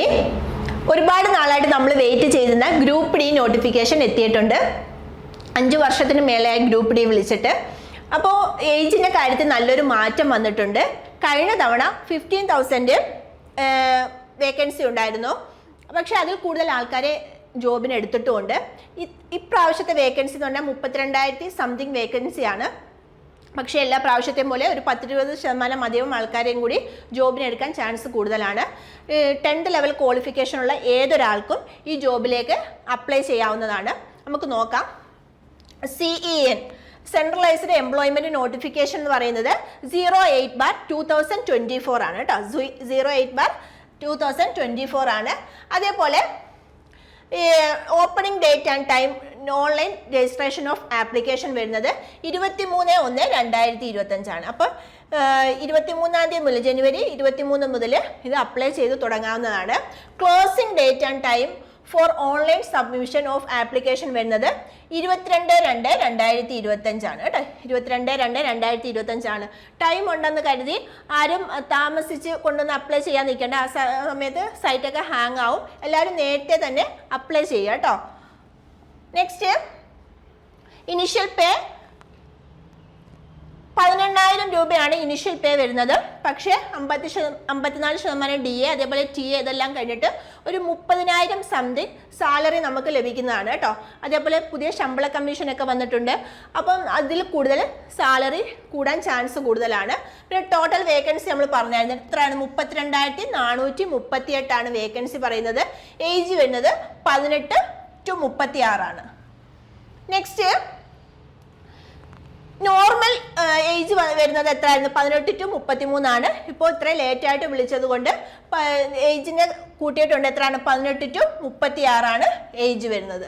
ജനുവരി ഒരുപാട് നാളായിട്ട് നമ്മൾ വെയിറ്റ് ചെയ്തിരുന്ന ഗ്രൂപ്പ് ഡി നോട്ടിഫിക്കേഷൻ എത്തിയിട്ടുണ്ട്. അഞ്ച് വർഷത്തിന് മേലെയായി ഗ്രൂപ്പ് ഡി വിളിച്ചിട്ട്. അപ്പോൾ ഏജിന്റെ കാര്യത്തിൽ നല്ലൊരു മാറ്റം വന്നിട്ടുണ്ട്. കഴിഞ്ഞ തവണ ഫിഫ്റ്റീൻ തൗസൻഡ് വേക്കൻസി ഉണ്ടായിരുന്നു. പക്ഷെ അതിൽ കൂടുതൽ ആൾക്കാരെ ജോബിന് എടുത്തിട്ടുമുണ്ട്. ഇപ്രാവശ്യത്തെ വേക്കൻസി എന്ന് പറഞ്ഞാൽ മുപ്പത്തിരണ്ടായിരത്തി സംതിങ് വേക്കൻസിയാണ് പക്ഷേ എല്ലാ പ്രാവശ്യത്തെയും പോലെ ഒരു പത്തിരുപത് ശതമാനം അധികം ആൾക്കാരെയും കൂടി ജോബിനെടുക്കാൻ ചാൻസ് കൂടുതലാണ്. ടെൻത്ത് ലെവൽ ക്വാളിഫിക്കേഷൻ ഉള്ള ഏതൊരാൾക്കും ഈ ജോബിലേക്ക് അപ്ലൈ ചെയ്യാവുന്നതാണ്. നമുക്ക് നോക്കാം. C E N centralised employment notification എന്ന് പറയുന്നത് zero eight bar two thousand twenty four ആണ് കേട്ടോ. Zero eight bar two thousand twenty four ആണ്. അതേപോലെ opening date and time online registration of application വരുന്നത് ഇരുപത്തി മൂന്ന് ഒന്ന് രണ്ടായിരത്തി ഇരുപത്തഞ്ചാണ് അപ്പോൾ ഇരുപത്തി മൂന്നാം തീയതി മുതൽ ജനുവരി ഇരുപത്തി മൂന്ന് മുതൽ ഇത് അപ്ലൈ ചെയ്ത് തുടങ്ങാവുന്നതാണ്. Closing date and time for online submission of application വരുന്നത് ഇരുപത്തിരണ്ട് രണ്ട് രണ്ടായിരത്തി ഇരുപത്തഞ്ചാണ് കേട്ടോ? ഇരുപത്തിരണ്ട് രണ്ട് രണ്ടായിരത്തി ഇരുപത്തഞ്ചാണ് ടൈം ഉണ്ടെന്ന് കരുതി ആരും താമസിച്ച് കൊണ്ടുവന്ന് അപ്ലൈ ചെയ്യാൻ നിൽക്കേണ്ട ആ സമയത്ത് സൈറ്റൊക്കെ ഹാങ് ആവും. എല്ലാവരും നേരത്തെ തന്നെ അപ്ലൈ ചെയ്യുക കേട്ടോ. നെക്സ്റ്റ് ഇനിഷ്യൽ പേ പതിനെണ്ണായിരം രൂപയാണ് ഇനിഷ്യൽ പേ വരുന്നത്. പക്ഷേ അമ്പത്തി അമ്പത്തിനാല് ശതമാനം ഡി എ അതേപോലെ ടി എ ഇതെല്ലാം കഴിഞ്ഞിട്ട് ഒരു മുപ്പതിനായിരം സംതിങ് സാലറി നമുക്ക് ലഭിക്കുന്നതാണ് കേട്ടോ അതേപോലെ പുതിയ ശമ്പള കമ്മീഷൻ ഒക്കെ വന്നിട്ടുണ്ട്. അപ്പം അതിൽ കൂടുതൽ സാലറി കൂടാൻ ചാൻസ് കൂടുതലാണ്. പിന്നെ ടോട്ടൽ വേക്കൻസി നമ്മൾ പറഞ്ഞായിരുന്നു. എത്രയാണ്? മുപ്പത്തിരണ്ടായിരത്തി നാനൂറ്റി മുപ്പത്തി എട്ടാണ് വേക്കൻസി പറയുന്നത്. ഏജ് വരുന്നത് പതിനെട്ട് ടു മുപ്പത്തി ആറാണ് നെക്സ്റ്റ് നോർമൽ ഏജ് വരുന്നത് എത്രയായിരുന്നു? പതിനെട്ട് ടു മുപ്പത്തി മൂന്നാണ് ഇപ്പോൾ ഇത്രയും ലേറ്റ് ആയിട്ട് വിളിച്ചത് കൊണ്ട് ഏജിനെ കൂട്ടിയിട്ടുണ്ട്. എത്രയാണ്? പതിനെട്ട് ടു മുപ്പത്തി ആറാണ് ഏജ് വരുന്നത്.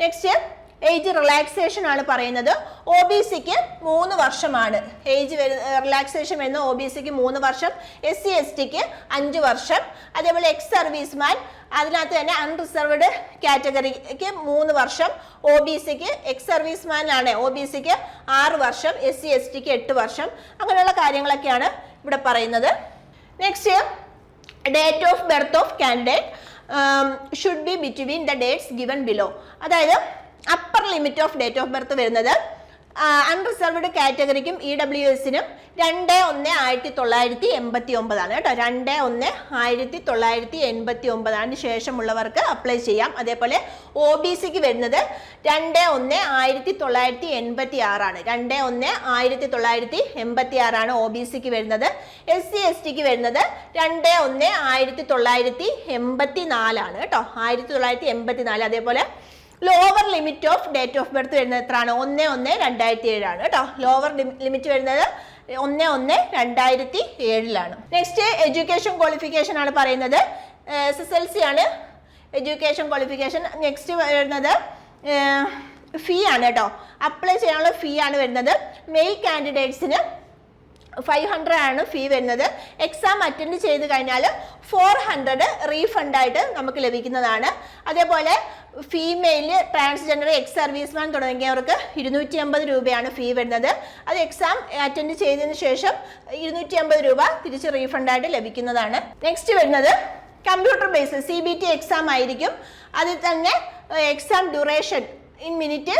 നെക്സ്റ്റ് ഏജ് റിലാക്സേഷൻ ആണ് പറയുന്നത്. ഒ ബി സിക്ക് മൂന്ന് വർഷമാണ്. ഏജ് റിലാക്സേഷൻ വരുന്ന ഒ ബി സിക്ക് മൂന്ന് വർഷം. എസ് സി എസ് ടിക്ക് അഞ്ച് വർഷം. അതേപോലെ എക്സ് സർവീസ്മാൻ അതിനകത്ത് തന്നെ അൺറിസർവ്ഡ് കാറ്റഗറിക്ക് മൂന്ന് വർഷം. ഒ ബി സിക്ക് എക്സ് സർവീസ്മാനാണ് ഒ ബി സിക്ക് ആറ് വർഷം. എസ് സി എസ് ടിക്ക് എട്ട് വർഷം. അങ്ങനെയുള്ള കാര്യങ്ങളൊക്കെയാണ് ഇവിടെ പറയുന്നത്. Next date of birth of candidate should be between the dates given below അതായത് upper limit of date of birth വരുന്നത് അൺറിസർവ്ഡ് കാറ്റഗറിക്കും ഇ ഡബ്ല്യു എസിനും രണ്ട് ഒന്ന് ആയിരത്തി തൊള്ളായിരത്തി എൺപത്തി ഒമ്പതാണ് കേട്ടോ. രണ്ട് ഒന്ന് ആയിരത്തി തൊള്ളായിരത്തി എൺപത്തി ഒമ്പതാണ് ശേഷമുള്ളവർക്ക് അപ്ലൈ ചെയ്യാം. അതേപോലെ ഒ ബി സിക്ക് വരുന്നത് രണ്ട് ഒന്ന് ആയിരത്തി തൊള്ളായിരത്തി എൺപത്തി ആറാണ് രണ്ട് ഒന്ന് ആയിരത്തി തൊള്ളായിരത്തി എൺപത്തി ആറാണ് ഒ ബി സിക്ക് വരുന്നത് എസ് സി എസ് ടിക്ക് വരുന്നത് രണ്ട് ഒന്ന് ആയിരത്തി തൊള്ളായിരത്തി എൺപത്തി നാലാണ് കേട്ടോ. ആയിരത്തി തൊള്ളായിരത്തി എൺപത്തി നാല് അതേപോലെ lower limit of date of birth വരുന്നത് എത്രയാണ് ഒന്ന് ഒന്ന് രണ്ടായിരത്തി ഏഴാണ് കേട്ടോ ലോവർ ലിമിറ്റ് വരുന്നത് ഒന്ന് ഒന്ന് രണ്ടായിരത്തി ഏഴിലാണ് നെക്സ്റ്റ് എഡ്യൂക്കേഷൻ ക്വാളിഫിക്കേഷൻ ആണ് പറയുന്നത്. എസ് എസ് എൽ സി ആണ് എഡ്യൂക്കേഷൻ ക്വാളിഫിക്കേഷൻ നെക്സ്റ്റ് വരുന്നത് ഫീ ആണ് കേട്ടോ. അപ്ലൈ ചെയ്യാനുള്ള ഫീ ആണ് വരുന്നത്. മെയിൽ കാൻഡിഡേറ്റ്സിന് ഫൈവ് ഹൺഡ്രഡ് ആണ് ഫീ വരുന്നത്. എക്സാം അറ്റൻഡ് ചെയ്ത് കഴിഞ്ഞാൽ ഫോർ ഹൺഡ്രഡ് റീഫണ്ടായിട്ട് നമുക്ക് ലഭിക്കുന്നതാണ്. അതേപോലെ ഫീമെയിൽ ട്രാൻസ്ജെൻഡർ എക്സ് സർവീസ്മാൻ തുടങ്ങിയവർക്ക് ഇരുന്നൂറ്റി അമ്പത് രൂപയാണ് ഫീ വരുന്നത്. അത് എക്സാം അറ്റൻഡ് ചെയ്തതിന് ശേഷം ഇരുന്നൂറ്റി അമ്പത് രൂപ തിരിച്ച് റീഫണ്ടായിട്ട് ലഭിക്കുന്നതാണ്. നെക്സ്റ്റ് വരുന്നത് computer based C B T exam ആയിരിക്കും. അതിൽ തന്നെ എക്സാം ഡ്യൂറേഷൻ ഇൻ മിനിറ്റ്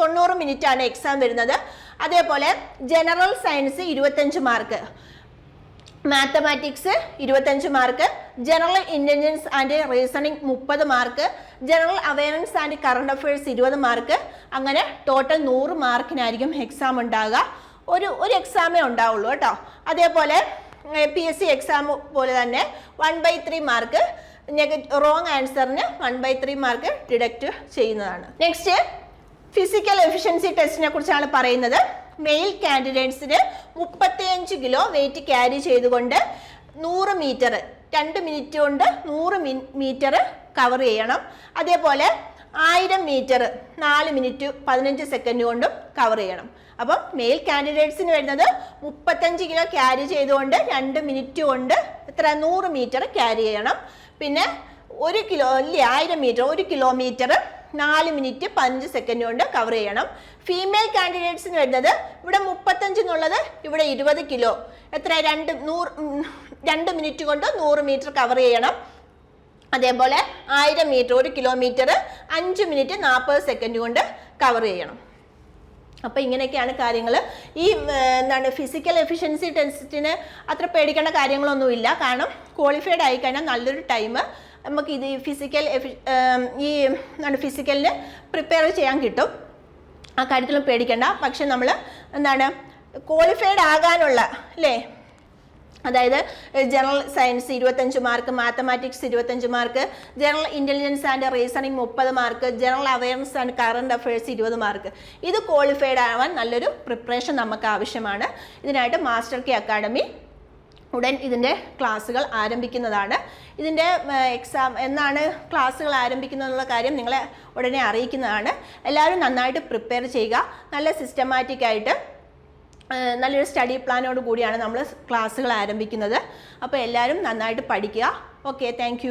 തൊണ്ണൂറ് മിനിറ്റാണ് എക്സാം വരുന്നത്. അതേപോലെ ജനറൽ സയൻസ് ഇരുപത്തഞ്ച് മാർക്ക് മാത്തമാറ്റിക്സ് ഇരുപത്തഞ്ച് mark general intelligence and reasoning മുപ്പത് mark general awareness and current affairs ഇരുപത് മാർക്ക് അങ്ങനെ ടോട്ടൽ നൂറ് മാർക്കിനായിരിക്കും എക്സാം ഉണ്ടാകുക ഒരു ഒരു എക്സാമേ ഉണ്ടാവുള്ളൂ കേട്ടോ. അതേപോലെ പി എസ് സി എക്സാം പോലെ തന്നെ one by three mark wrong ആൻസറിന് one by three mark deduct ചെയ്യുന്നതാണ്. നെക്സ്റ്റ് ഫിസിക്കൽ എഫിഷ്യൻസി ടെസ്റ്റിനെ കുറിച്ചാണ് പറയുന്നത്. മെയിൽ കാൻഡിഡേറ്റ്സിന് മുപ്പത്തിയഞ്ച് കിലോ വെയിറ്റ് ക്യാരി ചെയ്തുകൊണ്ട് നൂറ് മീറ്റർ രണ്ട് മിനിറ്റ് കൊണ്ട് നൂറ് മീറ്റർ കവർ ചെയ്യണം. അതേപോലെ ആയിരം മീറ്റർ നാല് മിനിറ്റ് പതിനഞ്ച് സെക്കൻഡ് കൊണ്ടും കവർ ചെയ്യണം. അപ്പം മെയിൽ കാൻഡിഡേറ്റ്സിന് വരുന്നത് മുപ്പത്തഞ്ച് കിലോ ക്യാരി ചെയ്തുകൊണ്ട് രണ്ട് മിനിറ്റ് കൊണ്ട് എത്ര? നൂറ് മീറ്റർ ക്യാരി ചെയ്യണം. പിന്നെ ഒരു കിലോ അല്ലേ ആയിരം മീറ്റർ ഒരു കിലോമീറ്റർ നാല് മിനിറ്റ് പതിനഞ്ച് സെക്കൻഡ് കൊണ്ട് കവർ ചെയ്യണം. ഫീമെയിൽ കാൻഡിഡേറ്റ്സിന് വരുന്നത് ഇവിടെ മുപ്പത്തഞ്ച് എന്നുള്ളത് ഇവിടെ ഇരുപത് കിലോ. എത്ര? രണ്ട് നൂറ് രണ്ട് മിനിറ്റ് കൊണ്ട് നൂറ് മീറ്റർ കവർ ചെയ്യണം. അതേപോലെ ആയിരം മീറ്റർ ഒരു കിലോമീറ്റർ അഞ്ച് മിനിറ്റ് നാൽപ്പത് സെക്കൻഡ് കൊണ്ട് കവർ ചെയ്യണം. അപ്പോൾ ഇങ്ങനെയൊക്കെയാണ് കാര്യങ്ങൾ ഈ എന്താണ് ഫിസിക്കൽ എഫിഷ്യൻസി ടെസ്റ്റിന് അത്ര പേടിക്കേണ്ട കാര്യങ്ങളൊന്നുമില്ല. കാരണം ക്വാളിഫൈഡ് ആയിക്കഴിഞ്ഞാൽ നല്ലൊരു ടൈം നമുക്ക് ഇത് ഫിസിക്കൽ ഈ എന്താണ് ഫിസിക്കലിന് പ്രിപ്പയർ ചെയ്യാൻ കിട്ടും. ആ കാര്യത്തിലും പേടിക്കേണ്ട. പക്ഷെ നമ്മൾ എന്താണ് ക്വാളിഫൈഡ് ആകാനുള്ള അല്ലേ അതായത് ജനറൽ സയൻസ് ഇരുപത്തഞ്ച് മാർക്ക് മാത്തമാറ്റിക്സ് ഇരുപത്തഞ്ച് mark general intelligence and reasoning മുപ്പത് mark general awareness and current affairs ഇരുപത് മാർക്ക് ഇത് ക്വാളിഫൈഡ് ആവാൻ നല്ലൊരു പ്രിപ്പറേഷൻ നമുക്ക് ആവശ്യമാണ്. ഇതിനായിട്ട് മാസ്റ്റർ കെ അക്കാഡമി ഉടൻ ഇതിന്റെ ക്ലാസ്സുകൾ ആരംഭിക്കുന്നതാണ്. ഇതിന്റെ എക്സാം എന്നാണ് ക്ലാസ്സുകൾ ആരംഭിക്കുന്നതെന്നുള്ള കാര്യം നിങ്ങളെ ഉടനെ അറിയിക്കുന്നതാണ്. എല്ലാവരും നന്നായിട്ട് പ്രിപ്പയർ ചെയ്യുക. നല്ല സിസ്റ്റമാറ്റിക്കായിട്ട് നല്ലൊരു സ്റ്റഡി പ്ലാനോട് കൂടിയാണ് നമ്മൾ ക്ലാസ്സുകൾ ആരംഭിക്കുന്നത്. അപ്പോൾ എല്ലാവരും നന്നായിട്ട് പഠിക്കുക. Okay thank